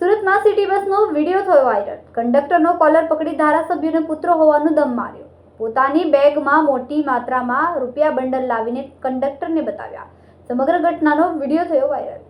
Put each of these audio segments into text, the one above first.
સુરતમાં સિટી બસનો વીડિયો થયો વાયરલ. કંડક્ટરનો કોલર પકડી ધારાસભ્યનો પુત્ર હોવાનું દમ માર્યો. પોતાની બેગમાં મોટી માત્રામાં રૂપિયા બંડલ લાવીને કંડક્ટરને બતાવ્યા. સમગ્ર ઘટનાનો વીડિયો થયો વાયરલ.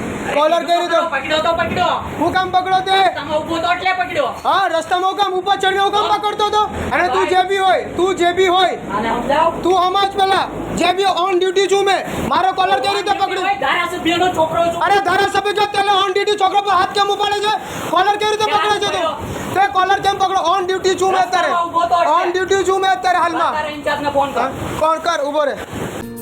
કોલર કેવી રીતે પકડો તો પકડો. હું કામ પકડો તે? તમે ઊભો તો એટલે પકડ્યો. હા રસ્તામાં કામ ઉપર ચડ્યો કામ પકડતો હતો અને તું જે બી હોય તું જે બી હોય. તું સમજાવ? તું સમજ પેલા જે બી ઓન ડ્યુટી છું મેં. મારો કોલર કેવી રીતે પકડ્યો. છોકરો અરે ધારાસભ્ય જો તેલે ઓન ડ્યુટી છોકરો પર હાથ કેમ ઉપાડે છે? કોલર કેવી રીતે પકડે છે તું. તે કોલર કેમ પકડો ઓન ડ્યુટી છું મેં ઊભો તો અત્યારે ઓન ડ્યુટી છું મેં અત્યારે હાલમાં. કોણ કર. ઊભો રે